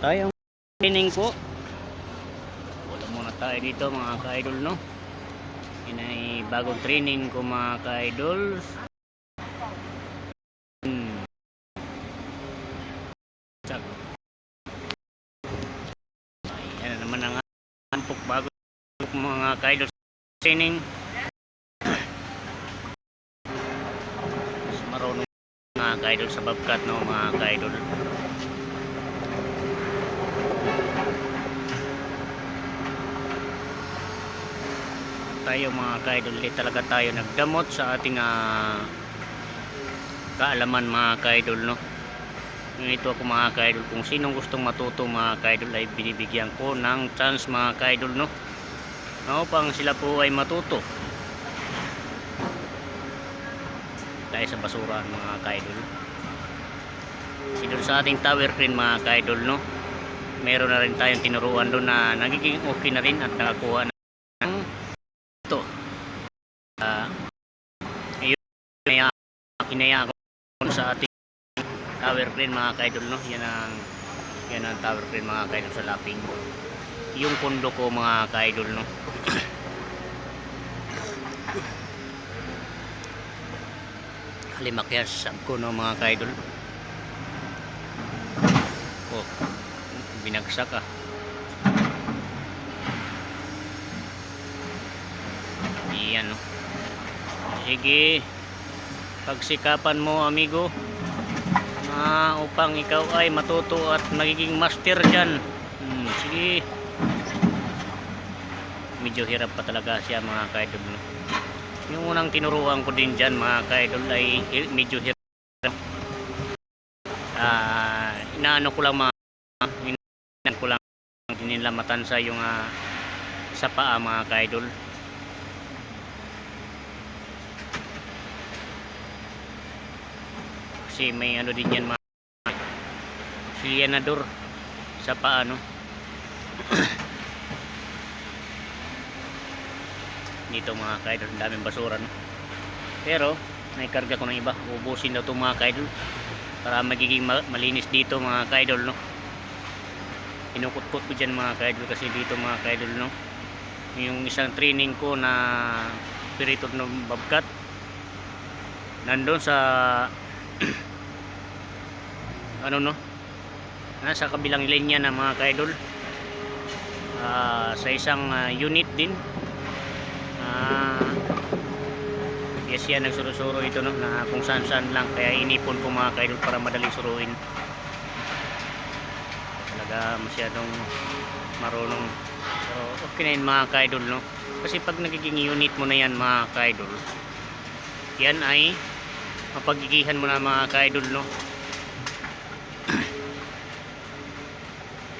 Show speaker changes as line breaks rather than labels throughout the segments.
tayong training po. Wala muna tayo dito mga ka-idol no. Yan ay bagong training ko mga ka-idol. Hmm. Na naman ang anpok bago mga ka-idol training. Mas marunong mga ka-idol sa bobcat no mga ka-idol. Tayo mga ka-idol. Di talaga tayo nagdamot sa ating ah, kaalaman mga ka-idol no? Ito ako mga ka-idol kung sinong gustong matuto mga ka-idol ay binibigyan ko ng chance mga ka-idol no? No upang sila po ay matuto. Tayo sa basura mga ka-idol. Doon sa ating tower crane mga ka-idol no? Meron na rin tayong tinuruan doon na nagiging okay na rin at nakakuha na ng ito uh, yun kinaya, ko sa ating tower crane mga kaidol no? Yan ang yan ang tower crane mga kaidol sa laping. Yung kondo ko mga kaidol no? Halimakyas sab ko no mga kaidol? Oh binagsak ah. Iyan no. Sige. Pagsikapan mo amigo. Ah, upang ikaw ay matuto at magiging master diyan. Hmm, sige. Medyo hirap pa talaga siya mga kaidol. Yung unang tinuruan ko din diyan mga kaidol ay medyo hirap. Ah, inaano ko lang mga inaano ko lang nilamatan sa yung ah, sa paa mga kaidol. Kasi may ano din yan mga silianador sa paano. Dito mga kaidol daming basura no? Pero naikarga ko ng iba. Ubusin daw itong mga kaidol para magiging ma- malinis dito mga kaidol no? Inukutkot ko dyan mga kaidol kasi dito mga kaidol no? Yung isang training ko na spirited ng babkat nandun sa ano no? Nasa kabilang linya na mga kaidol. Ah, sa isang ah, unit din. Ah, yes yan nagsurusuro ito no? Na kung saan saan lang. Kaya inipon ko mga kaidol para madaling suruin. Talaga masyadong marunong. So okay na yun mga kaidol no? Kasi pag nagiging unit mo na yan mga kaidol yan ay mapagigihan mo na mga kaidol no?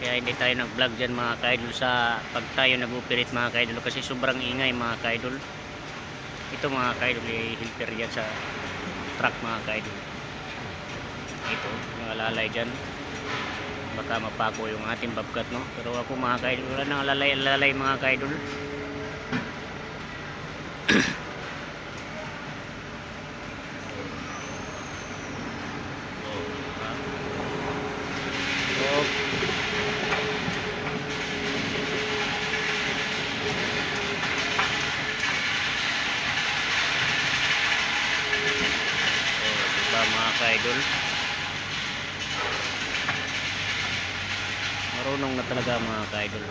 Kaya hindi tayo nag vlog dyan mga kaidol sa pag tayo nag-operate mga kaidol kasi sobrang ingay mga kaidol. Ito mga kaidol ay hilper dyan sa truck mga kaidol. Ito yung alalay dyan. Baka mapako yung ating babkat no? Pero ako mga kaidol wala nang alalay alalay mga kaidol Oh, Oh, diba mga ka-idol? Marunong na talaga mga ka-idol.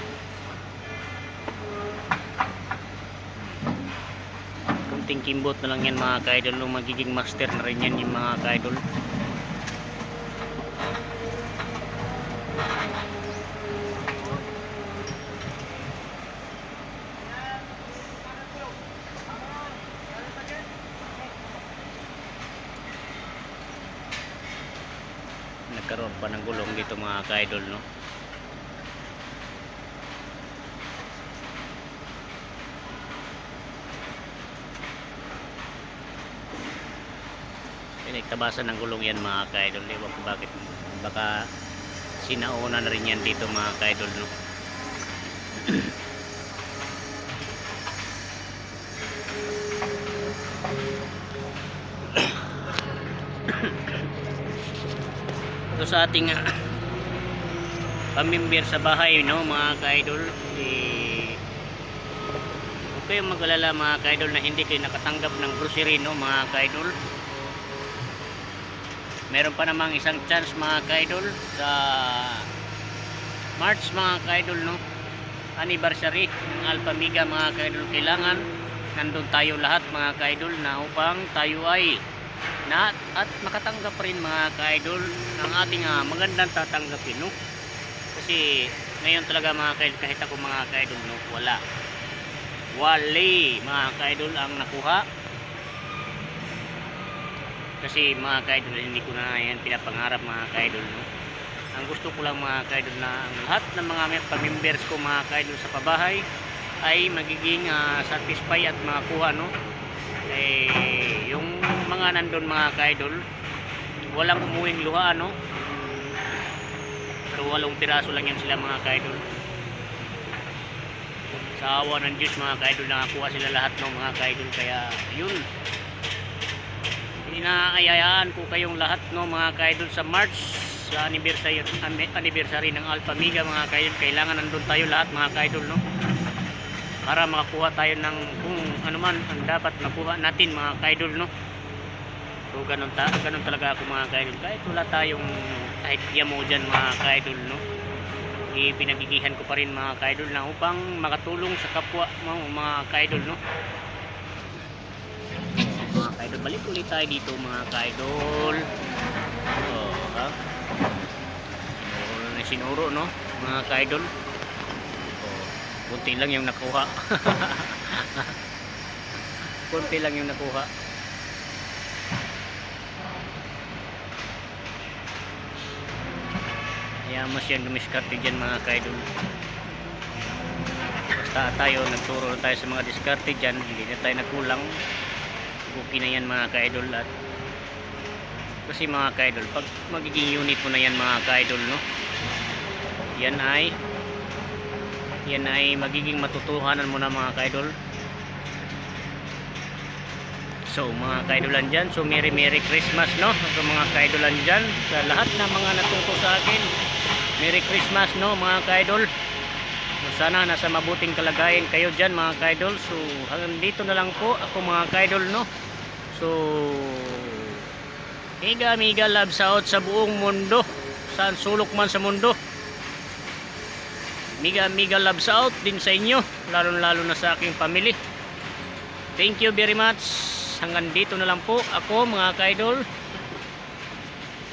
Kunting kimbot na lang yan mga ka-idol. Magiging master na rin yan yung mga ka-idol. nagkaroon pa ng gulong dito mga ka-idol no pinagtabasan ng gulong yan mga ka-idol. Ewan ko bakit baka sinauna na rin yan dito mga ka-idol no? Ito sa ating pamimber sa bahay no mga ka-idol. Eh, huwag kayong mag-alala mga ka-idol na hindi kayo nakatanggap ng grocery no mga ka-idol meron pa namang isang chance mga ka-idol sa March mga ka-idol no? Anniversary ng Alpha Mega mga ka-idol. Kailangan nandun tayo lahat mga ka-idol na upang tayo ay na at makatanggap rin mga ka-idol ng ating ah, magandang tatanggapin no? Kasi ngayon talaga mga ka-idol kahit ako mga ka-idol no? Wala. Wali mga ka-idol ang nakuha kasi mga ka-idol hindi ko na yan pinapangarap mga ka-idol no? Ang gusto ko lang mga ka-idol na ang lahat ng mga pamembers ko mga ka-idol sa pabahay ay magiging ah, satisfy at makakuha no? Eh yung mga nandun mga ka-idol walang umuwing luha no? Pero walong piraso lang yan sila mga ka-idol. Sa awa ng Diyos mga ka-idol nakakuha sila lahat ng mga ka-idol. Kaya yun inaayayaan ko kayong lahat no mga ka-idol sa March sa anniversary, anniversary ng Alpha Mega mga ka-idol. Kailangan nandun tayo lahat mga ka-idol no para makakuha tayo ng kung ano man ang dapat makuha natin mga ka-idol no. So ganun, ta ganun talaga ako mga ka-idol. Kahit wala tayong kahit yamo dyan mga ka-idol no ipinagigihan ko pa rin mga ka-idol na upang makatulong sa kapwa mga ka-idol no balik ulit tayo dito mga ka-idol. Oh, ha? Sinuro na sinuro no? Mga ka-idol. Oh, kunti lang yung nakuha. Kunti lang yung nakuha. Kaya mas yan dumiskarte dyan mga ka-idol. Basta tayo nagturo na tayo sa mga diskarte dyan. Hindi na tayo nagkulang okay na yan mga ka-idol at kasi mga ka-idol pag magiging unit mo na yan mga ka-idol no? Yan ay yan ay magiging matutuhanan mo na mga ka-idol. So mga ka-idolan dyan so Merry Merry Christmas no? Sa mga ka-idolan dyan sa lahat ng mga natuto sa akin Merry Christmas no mga ka-idol sana nasa mabuting kalagayan kayo dyan mga ka-idol. So hanggang dito na lang po ako mga ka-idol no? So Miga miga loves out sa buong mundo. Saan sulok man sa mundo. Miga miga loves out din sa inyo lalo lalo na sa aking family. Thank you very much. Hanggang dito na lang po ako mga ka-idol.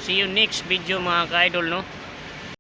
See you next video mga ka-idol no